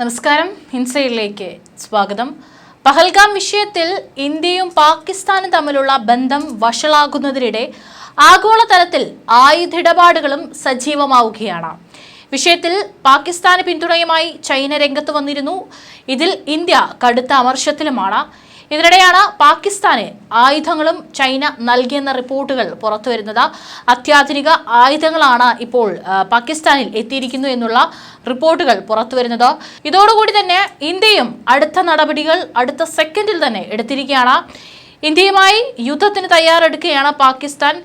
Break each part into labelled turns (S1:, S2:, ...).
S1: നമസ്കാരം. ഹിൻസയിലേക്ക് സ്വാഗതം. പഹൽഗാം വിഷയത്തിൽ ഇന്ത്യയും പാകിസ്ഥാനും തമ്മിലുള്ള ബന്ധം വഷളാകുന്നതിനിടെ ആഗോളതലത്തിൽ ആയുധിടപാടുകളും സജീവമാവുകയാണ്. വിഷയത്തിൽ പാകിസ്ഥാന് പിന്തുണയുമായി ചൈന രംഗത്ത് വന്നിരുന്നു. ഇതിൽ ഇന്ത്യ കടുത്ത അമർഷത്തിലുമാണ്. ഇതിനിടെയാണ് പാകിസ്ഥാന് ആയുധങ്ങളും ചൈന നൽകിയെന്ന റിപ്പോർട്ടുകൾ പുറത്തുവരുന്നത്. അത്യാധുനിക ആയുധങ്ങളാണ് ഇപ്പോൾ പാകിസ്ഥാനിൽ എത്തിയിരിക്കുന്നു എന്നുള്ള റിപ്പോർട്ടുകൾ പുറത്തുവരുന്നത്. ഇതോടുകൂടി തന്നെ ഇന്ത്യയും അടുത്ത നടപടികൾ അടുത്ത സെക്കൻഡിൽ തന്നെ എടുത്തിരിക്കുകയാണ്. ഇന്ത്യയുമായി യുദ്ധത്തിന് തയ്യാറെടുക്കുകയാണ് പാകിസ്ഥാൻ.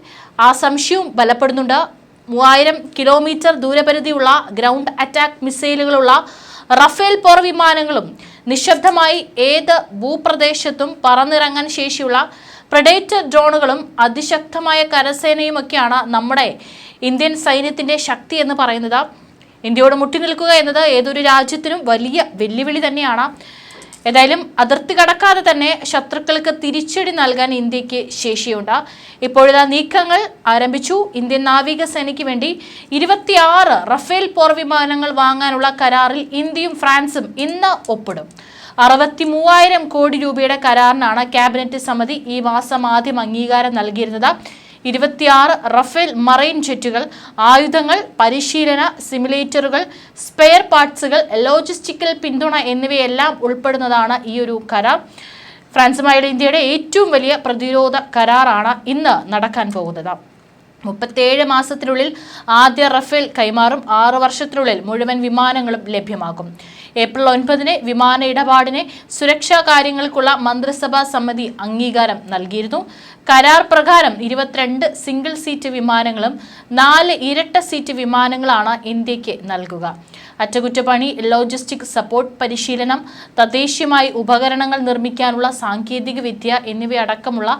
S1: ആ സംശയവും ബലപ്പെടുന്നുണ്ട്. മൂവായിരം കിലോമീറ്റർ ദൂരപരിധിയുള്ള ഗ്രൗണ്ട് അറ്റാക്ക് മിസൈലുകളുള്ള റഫേൽ പോർ വിമാനങ്ങളും നിശബ്ദമായി ഏത് ഭൂപ്രദേശത്തും പറന്നിറങ്ങാൻ ശേഷിയുള്ള പ്രഡേറ്റർ ഡ്രോണുകളും അതിശക്തമായ കരസേനയുമൊക്കെയാണ് നമ്മുടെ ഇന്ത്യൻ സൈന്യത്തിന്റെ ശക്തി എന്ന് പറയുന്നത്. ഇന്ത്യയോട് മുട്ടി നിൽക്കുക എന്നത് ഏതൊരു രാജ്യത്തിനും വലിയ വെല്ലുവിളി തന്നെയാണ്. ഏതായാലും അതിർത്തി കടക്കാതെ തന്നെ ശത്രുക്കൾക്ക് തിരിച്ചടി നൽകാൻ ഇന്ത്യയ്ക്ക് ശേഷിയുണ്ട്. ഇപ്പോഴിതാ നീക്കങ്ങൾ ആരംഭിച്ചു. ഇന്ത്യൻ നാവികസേനയ്ക്ക് വേണ്ടി ഇരുപത്തിയാറ് റഫേൽ പോർ വിമാനങ്ങൾ വാങ്ങാനുള്ള കരാറിൽ ഇന്ത്യയും ഫ്രാൻസും ഇന്ന് ഒപ്പിടും. അറുപത്തി മൂവായിരം കോടി രൂപയുടെ കരാറിനാണ് ക്യാബിനറ്റ് സമിതി ഈ മാസം ആദ്യം അംഗീകാരം നൽകിയിരുന്നത്. ഇരുപത്തിയാറ് റഫേൽ മറൈൻ ജെറ്റുകൾ ആയുധങ്ങൾ പരിശീലന സിമുലേറ്ററുകൾ സ്പെയർ പാർട്സുകൾ ലോജിസ്റ്റിക്കൽ പിന്തുണ എന്നിവയെല്ലാം ഉൾപ്പെടുന്നതാണ് ഈ ഒരു കരാർ. ഫ്രാൻസുമായുള്ള ഇന്ത്യയുടെ ഏറ്റവും വലിയ പ്രതിരോധ കരാറാണ് ഇന്ന് നടക്കാൻ പോകുന്നത്. മുപ്പത്തേഴ് മാസത്തിനുള്ളിൽ ആദ്യ റഫേൽ കൈമാറും ആറു വർഷത്തിനുള്ളിൽ മുഴുവൻ വിമാനങ്ങളും ലഭ്യമാക്കും ഏപ്രിൽ ഒൻപതിന് വിമാന ഇടപാടിന് സുരക്ഷാ കാര്യങ്ങൾക്കുള്ള മന്ത്രിസഭാ സമിതി അംഗീകാരം നൽകിയിരുന്നു. കരാർ പ്രകാരം ഇരുപത്തിരണ്ട് സിംഗിൾ സീറ്റ് വിമാനങ്ങളും നാല് ഇരട്ട സീറ്റ് വിമാനങ്ങളാണ് ഇന്ത്യയ്ക്ക് നൽകുക. അറ്റകുറ്റപ്പണി ലോജിസ്റ്റിക് സപ്പോർട്ട് പരിശീലനം തദ്ദേശീയമായി ഉപകരണങ്ങൾ നിർമ്മിക്കാനുള്ള സാങ്കേതിക വിദ്യ എന്നിവയടക്കമുള്ള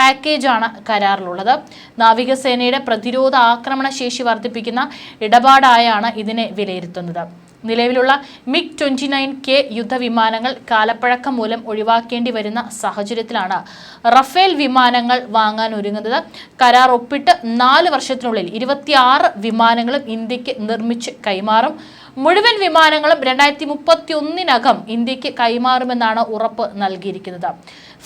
S1: പാക്കേജാണ് കരാറിലുള്ളത്. നാവികസേനയുടെ പ്രതിരോധ ആക്രമണ ശേഷി വർദ്ധിപ്പിക്കുന്ന ഇടപാടായാണ് ഇതിനെ വിലയിരുത്തുന്നത്. നിലവിലുള്ള മിഗ് ട്വന്റി നയൻ കെ യുദ്ധവിമാനങ്ങൾ കാലപ്പഴക്കം മൂലം ഒഴിവാക്കേണ്ടി വരുന്ന സാഹചര്യത്തിലാണ് റഫേൽ വിമാനങ്ങൾ വാങ്ങാൻ ഒരുങ്ങുന്നത്. കരാർ ഒപ്പിട്ട് നാല് വർഷത്തിനുള്ളിൽ ഇരുപത്തിയാറ് വിമാനങ്ങളും ഇന്ത്യയ്ക്ക് നിർമ്മിച്ച് കൈമാറും. മുഴുവൻ വിമാനങ്ങളും രണ്ടായിരത്തി മുപ്പത്തി ഒന്നിനകം ഇന്ത്യയ്ക്ക് കൈമാറുമെന്നാണ് ഉറപ്പ് നൽകിയിരിക്കുന്നത്.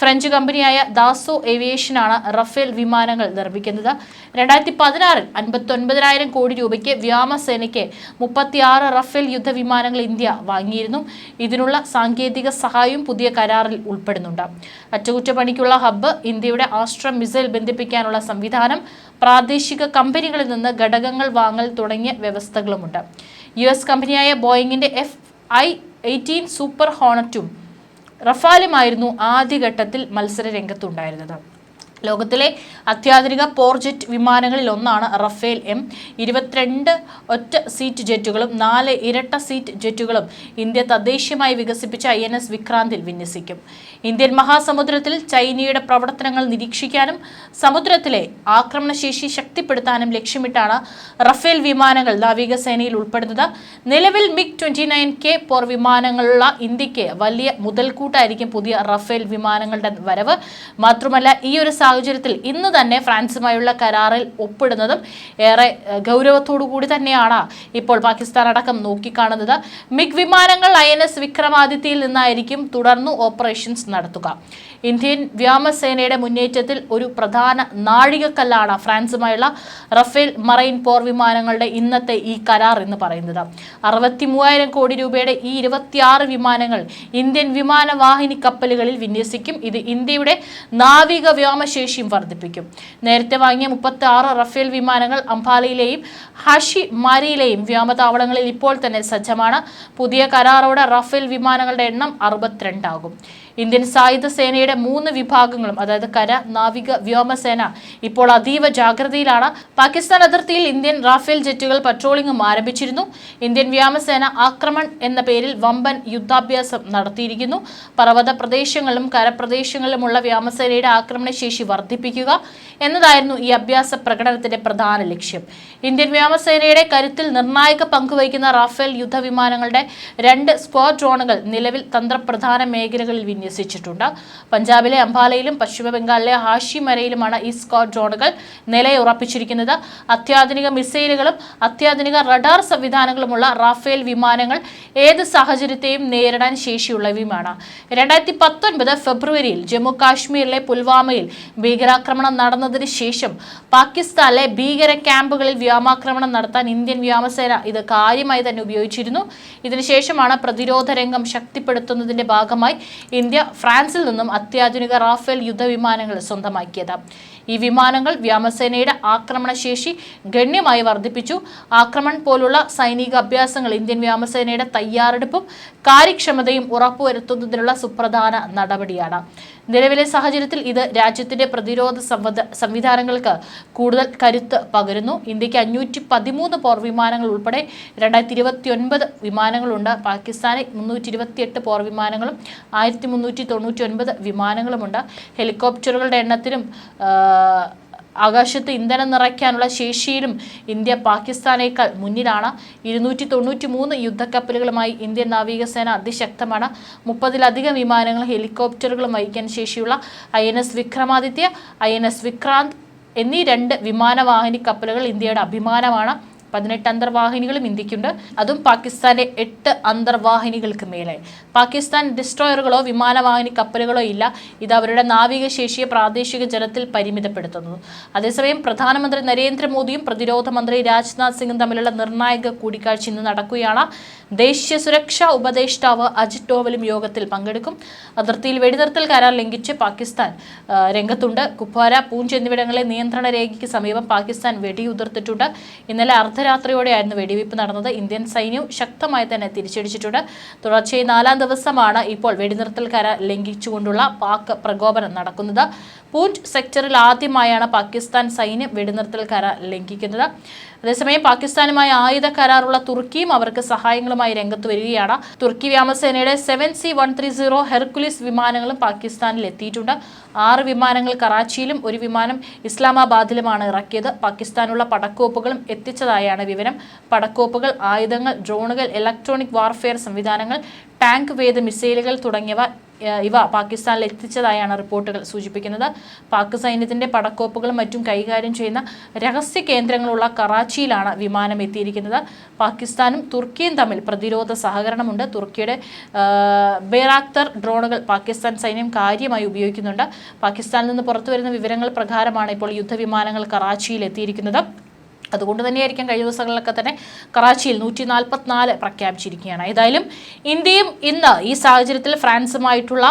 S1: ഫ്രഞ്ച് കമ്പനിയായ ദാസോ ഏവിയേഷനാണ് റഫേൽ വിമാനങ്ങൾ നിർമ്മിക്കുന്നത്. രണ്ടായിരത്തി പതിനാറിൽ അൻപത്തി ഒൻപതിനായിരം കോടി രൂപയ്ക്ക് വ്യോമസേനയ്ക്ക് മുപ്പത്തിയാറ് റഫേൽ യുദ്ധവിമാനങ്ങൾ ഇന്ത്യ വാങ്ങിയിരുന്നു. ഇതിനുള്ള സാങ്കേതിക സഹായവും പുതിയ കരാറിൽ ഉൾപ്പെടുന്നുണ്ട്. അറ്റകുറ്റപ്പണിക്കുള്ള ഹബ്ബ് ഇന്ത്യയുടെ ആസ്ട്ര മിസൈൽ ബന്ധിപ്പിക്കാനുള്ള സംവിധാനം പ്രാദേശിക കമ്പനികളിൽ നിന്ന് ഘടകങ്ങൾ വാങ്ങൽ തുടങ്ങിയ വ്യവസ്ഥകളുമുണ്ട്. യു എസ് കമ്പനിയായ ബോയിങ്ങിന്റെ എഫ് ഐ എയ്റ്റീൻ സൂപ്പർ ഹോണറ്റും റഫാലുമായിരുന്നു ആദ്യഘട്ടത്തിൽ മത്സര രംഗത്തുണ്ടായിരുന്നത്. ലോകത്തിലെ അത്യാധുനിക പോർജെറ്റ് വിമാനങ്ങളിൽ ഒന്നാണ് റഫേൽ എം. ഇരുപത്തിരണ്ട് ഒറ്റ സീറ്റ് ജെറ്റുകളും നാല് ഇരട്ട സീറ്റ് ജെറ്റുകളും ഇന്ത്യ തദ്ദേശീയമായി വികസിപ്പിച്ച ഐ എൻ എസ് വിക്രാന്തിൽ വിന്യസിക്കും. ഇന്ത്യൻ മഹാസമുദ്രത്തിൽ ചൈനയുടെ പ്രവർത്തനങ്ങൾ നിരീക്ഷിക്കാനും സമുദ്രത്തിലെ ആക്രമണശേഷി ശക്തിപ്പെടുത്താനും ലക്ഷ്യമിട്ടാണ് റഫേൽ വിമാനങ്ങൾ നാവികസേനയിൽ ഉൾപ്പെടുന്നത്. നിലവിൽ മിഗ് ട്വന്റി നയൻ കെ പോർ വിമാനങ്ങളുള്ള ഇന്ത്യയ്ക്ക് വലിയ മുതൽക്കൂട്ടായിരിക്കും പുതിയ റഫേൽ വിമാനങ്ങളുടെ വരവ്. മാത്രമല്ല ഈ ഒരു സാഹചര്യത്തിൽ ഇന്ന് തന്നെ ഫ്രാൻസുമായുള്ള കരാറിൽ ഒപ്പിടുന്നതും ഏറെ ഗൗരവത്തോടു കൂടി തന്നെയാണ് ഇപ്പോൾ പാകിസ്ഥാൻ അടക്കം നോക്കിക്കാണുന്നത്. മിഗ് വിമാനങ്ങൾ ഐ എൻ എസ് വിക്രമാദിത്യയിൽ നിന്നായിരിക്കും തുടർന്ന് ഓപ്പറേഷൻസ് നടത്തുക. ഇന്ത്യൻ വ്യോമസേനയുടെ മുന്നേറ്റത്തിൽ ഒരു പ്രധാന നാഴികക്കല്ലാണ് ഫ്രാൻസുമായുള്ള റഫേൽ മറൈൻ പോർ വിമാനങ്ങളുടെ ഇന്നത്തെ ഈ കരാർ എന്ന് പറയുന്നത്. അറുപത്തി മൂവായിരം കോടി രൂപയുടെ ഈ ഇരുപത്തിയാറ് വിമാനങ്ങൾ ഇന്ത്യൻ വിമാനവാഹിനി കപ്പലുകളിൽ വിന്യസിക്കും. ഇത് ഇന്ത്യയുടെ നാവിക വ്യോമശേഷിയും വർദ്ധിപ്പിക്കും. നേരത്തെ വാങ്ങിയ മുപ്പത്തി ആറ് റഫേൽ വിമാനങ്ങൾ അംഫാലയിലെയും ഹഷി മാരിയിലെയും വ്യോമതാവളങ്ങളിൽ ഇപ്പോൾ തന്നെ സജ്ജമാണ്. പുതിയ കരാറോടെ റഫേൽ വിമാനങ്ങളുടെ എണ്ണം അറുപത്തിരണ്ടാകും ഇന്ത്യൻ സായുധ സേനയുടെ മൂന്ന് വിഭാഗങ്ങളും അതായത് കര നാവിക വ്യോമസേന ഇപ്പോൾ അതീവ ജാഗ്രതയിലാണ്. പാകിസ്ഥാൻ അതിർത്തിയിൽ ഇന്ത്യൻ റാഫേൽ ജെറ്റുകൾ പട്രോളിംഗും ആരംഭിച്ചിരുന്നു. ഇന്ത്യൻ വ്യോമസേന ആക്രമൺ എന്ന പേരിൽ വമ്പൻ യുദ്ധാഭ്യാസം നടത്തിയിരിക്കുന്നു. പർവത പ്രദേശങ്ങളിലും കരപ്രദേശങ്ങളിലുമുള്ള വ്യോമസേനയുടെ ആക്രമണശേഷി വർദ്ധിപ്പിക്കുക എന്നതായിരുന്നു ഈ അഭ്യാസ പ്രകടനത്തിന്റെ പ്രധാന ലക്ഷ്യം. ഇന്ത്യൻ വ്യോമസേനയുടെ കരുത്തിൽ നിർണായക പങ്കുവഹിക്കുന്ന റാഫേൽ യുദ്ധവിമാനങ്ങളുടെ രണ്ട് സ്ക്വാഡ്രോണുകൾ നിലവിൽ തന്ത്രപ്രധാന മേഖലകളിൽ വിന്യസിച്ചു. വിന്യസിച്ചിട്ടുണ്ട്. പഞ്ചാബിലെ അംബാലയിലും പശ്ചിമ ബംഗാളിലെ ഹാഷിമരയിലുമാണ് ഈ സ്കോഡ് ഡ്രോണുകൾ നിലയുറപ്പിച്ചിരിക്കുന്നത്. അത്യാധുനിക മിസൈലുകളും അത്യാധുനിക റഡാർ സംവിധാനങ്ങളുമുള്ള റാഫേൽ വിമാനങ്ങൾ ഏത് സാഹചര്യത്തെയും നേരിടാൻ ശേഷിയുള്ളവയുമാണ്. രണ്ടായിരത്തി പത്തൊൻപത് ഫെബ്രുവരിയിൽ ജമ്മു കാശ്മീരിലെ പുൽവാമയിൽ ഭീകരാക്രമണം നടന്നതിന് ശേഷം പാകിസ്ഥാനിലെ ഭീകര ക്യാമ്പുകളിൽ വ്യോമാക്രമണം നടത്താൻ ഇന്ത്യൻ വ്യോമസേന ഇത് കാര്യമായി തന്നെ ഉപയോഗിച്ചിരുന്നു. ഇതിനുശേഷമാണ് പ്രതിരോധ രംഗം ശക്തിപ്പെടുത്തുന്നതിന്റെ ഭാഗമായി ഇന്ത്യ ഫ്രാൻസിൽ നിന്നും അത്യാധുനിക റാഫേൽ യുദ്ധവിമാനങ്ങൾ സ്വന്തമാക്കിയത്. ഈ വിമാനങ്ങൾ വ്യോമസേനയുടെ ആക്രമണശേഷി ഗണ്യമായി വർദ്ധിപ്പിച്ചു. ആക്രമൺ പോലുള്ള സൈനിക അഭ്യാസങ്ങൾ ഇന്ത്യൻ വ്യോമസേനയുടെ തയ്യാറെടുപ്പും കാര്യക്ഷമതയും ഉറപ്പുവരുത്തുന്നതിനുള്ള സുപ്രധാന നടപടിയാണ്. നിലവിലെ സാഹചര്യത്തിൽ ഇത് രാജ്യത്തിന്റെ പ്രതിരോധ സംവധ- സംവിധാനങ്ങൾക്ക് കൂടുതൽ കരുത്ത് പകരുന്നു. ഇന്ത്യയ്ക്ക് അഞ്ഞൂറ്റി പതിമൂന്ന് പോർ വിമാനങ്ങൾ ഉൾപ്പെടെ രണ്ടായിരത്തി വിമാനങ്ങളുണ്ട്. പാകിസ്ഥാന് മുന്നൂറ്റി ഇരുപത്തിയെട്ട് പോർ വിമാനങ്ങളും ആയിരത്തി മുന്നൂറ്റി തൊണ്ണൂറ്റി ഒൻപത് വിമാനങ്ങളുമുണ്ട്. ഹെലികോപ്റ്ററുകളുടെ എണ്ണത്തിലും ആ, ആകാശത്ത് ഇന്ധനം നിറയ്ക്കാനുള്ള ശേഷിയിലും ഇന്ത്യ പാകിസ്ഥാനേക്കാൾ മുന്നിലാണ്. ഇരുന്നൂറ്റി തൊണ്ണൂറ്റി മൂന്ന് യുദ്ധക്കപ്പലുകളുമായി ഇന്ത്യൻ നാവികസേന അതിശക്തമാണ്. മുപ്പതിലധികം വിമാനങ്ങൾ ഹെലികോപ്റ്ററുകളും വഹിക്കാൻ ശേഷിയുള്ള I N S Vikramaditya I N S Vikrant എന്നീ രണ്ട് വിമാനവാഹിനി കപ്പലുകൾ ഇന്ത്യയുടെ അഭിമാനമാണ്. പതിനെട്ട് അന്തർവാഹിനികളും ഇന്ത്യക്കുണ്ട്. അതും പാകിസ്ഥാന്റെ എട്ട് അന്തർവാഹിനികൾക്ക് മേലെ. പാകിസ്ഥാൻ ഡിസ്ട്രോയറുകളോ വിമാനവാഹിനി കപ്പലുകളോ ഇല്ല. ഇത് അവരുടെ നാവിക ശേഷിയെ പ്രാദേശിക ജലത്തിൽ പരിമിതപ്പെടുത്തുന്നു. അതേസമയം പ്രധാനമന്ത്രി നരേന്ദ്രമോദിയും പ്രതിരോധ മന്ത്രി രാജ്നാഥ് സിംഗും തമ്മിലുള്ള നിർണായക കൂടിക്കാഴ്ച ഇന്ന് നടക്കുകയാണ്. ദേശീയ സുരക്ഷാ ഉപദേഷ്ടാവ് അജിത് ഡോവലും യോഗത്തിൽ പങ്കെടുക്കും. അതിർത്തിയിൽ വെടിനിർത്തൽ കരാർ ലംഘിച്ച് പാകിസ്ഥാൻ രംഗത്തുണ്ട്. കുപ്വാര പൂഞ്ച് എന്നിവിടങ്ങളിലെ നിയന്ത്രണ രേഖയ്ക്ക് സമീപം പാകിസ്ഥാൻ വെടിയുതിർത്തിട്ടുണ്ട്. ഇന്നലെ അർദ്ധരാത്രിയോടെയായിരുന്നു വെടിവയ്പ് നടന്നത്. ഇന്ത്യൻ സൈന്യം ശക്തമായി തന്നെ തിരിച്ചടിച്ചിട്ടുണ്ട്. തുടർച്ചയായി നാലാം ദിവസമാണ് ഇപ്പോൾ വെടിനിർത്തൽ കര ലംഘിച്ചുകൊണ്ടുള്ള പാക് പ്രകോപനം നടക്കുന്നത്. പൂഞ്ച് സെക്ടറിൽ ആദ്യമായാണ് പാകിസ്ഥാൻ സൈന്യം വെടിനിർത്തൽ കരാർ ലംഘിക്കുന്നത്. അതേസമയം പാകിസ്ഥാനുമായി ആയുധ കരാറുള്ള തുർക്കിയും അവർക്ക് സഹായങ്ങളുമായി രംഗത്ത് വരികയാണ്. തുർക്കി വ്യോമസേനയുടെ seven C one three zero Hercules വിമാനങ്ങളും പാകിസ്ഥാനിൽ എത്തിയിട്ടുണ്ട്. ആറ് വിമാനങ്ങൾ കറാച്ചിയിലും ഒരു വിമാനം ഇസ്ലാമാബാദിലുമാണ് ഇറക്കിയത്. പാകിസ്ഥാനുള്ള പടക്കോപ്പുകളും എത്തിച്ചതായാണ് വിവരം. പടക്കോപ്പുകൾ ആയുധങ്ങൾ ഡ്രോണുകൾ ഇലക്ട്രോണിക് വാർഫെയർ സംവിധാനങ്ങൾ ടാങ്ക് വേദ മിസൈലുകൾ തുടങ്ങിയവ ഇവ പാകിസ്ഥാനിൽ എത്തിച്ചതായാണ് റിപ്പോർട്ടുകൾ സൂചിപ്പിക്കുന്നത്. പാക് സൈന്യത്തിന്റെ പടക്കോപ്പുകളും മറ്റും കൈകാര്യം ചെയ്യുന്ന രഹസ്യ കേന്ദ്രങ്ങളുള്ള കറാച്ചിയിലാണ് വിമാനം എത്തിയിരിക്കുന്നത്. പാകിസ്ഥാനും തുർക്കിയും തമ്മിൽ പ്രതിരോധ സഹകരണമുണ്ട്. തുർക്കിയുടെ ബേറാക്തർ ഡ്രോണുകൾ പാകിസ്ഥാൻ സൈന്യം കാര്യമായി ഉപയോഗിക്കുന്നുണ്ട്. പാകിസ്ഥാനിൽ നിന്ന് പുറത്തു വരുന്ന വിവരങ്ങൾ പ്രകാരമാണ് ഇപ്പോൾ യുദ്ധവിമാനങ്ങൾ കറാച്ചിയിൽ എത്തിയിരിക്കുന്നത്. അതുകൊണ്ട് തന്നെയായിരിക്കും കഴിഞ്ഞ ദിവസങ്ങളിലൊക്കെ തന്നെ കറാച്ചിയിൽ നൂറ്റി നാൽപ്പത്തിനാല് പ്രഖ്യാപിച്ചിരിക്കുകയാണ്. ഏതായാലും ഇന്ത്യയും ഇന്ന് ഈ സാഹചര്യത്തിൽ ഫ്രാൻസുമായിട്ടുള്ള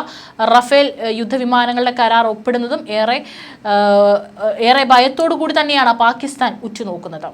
S1: റഫേൽ യുദ്ധവിമാനങ്ങളുടെ കരാർ ഒപ്പിടുന്നതും ഏറെ ഏറെ ഭയത്തോടു കൂടി തന്നെയാണ് പാകിസ്ഥാൻ ഉറ്റുനോക്കുന്നത്.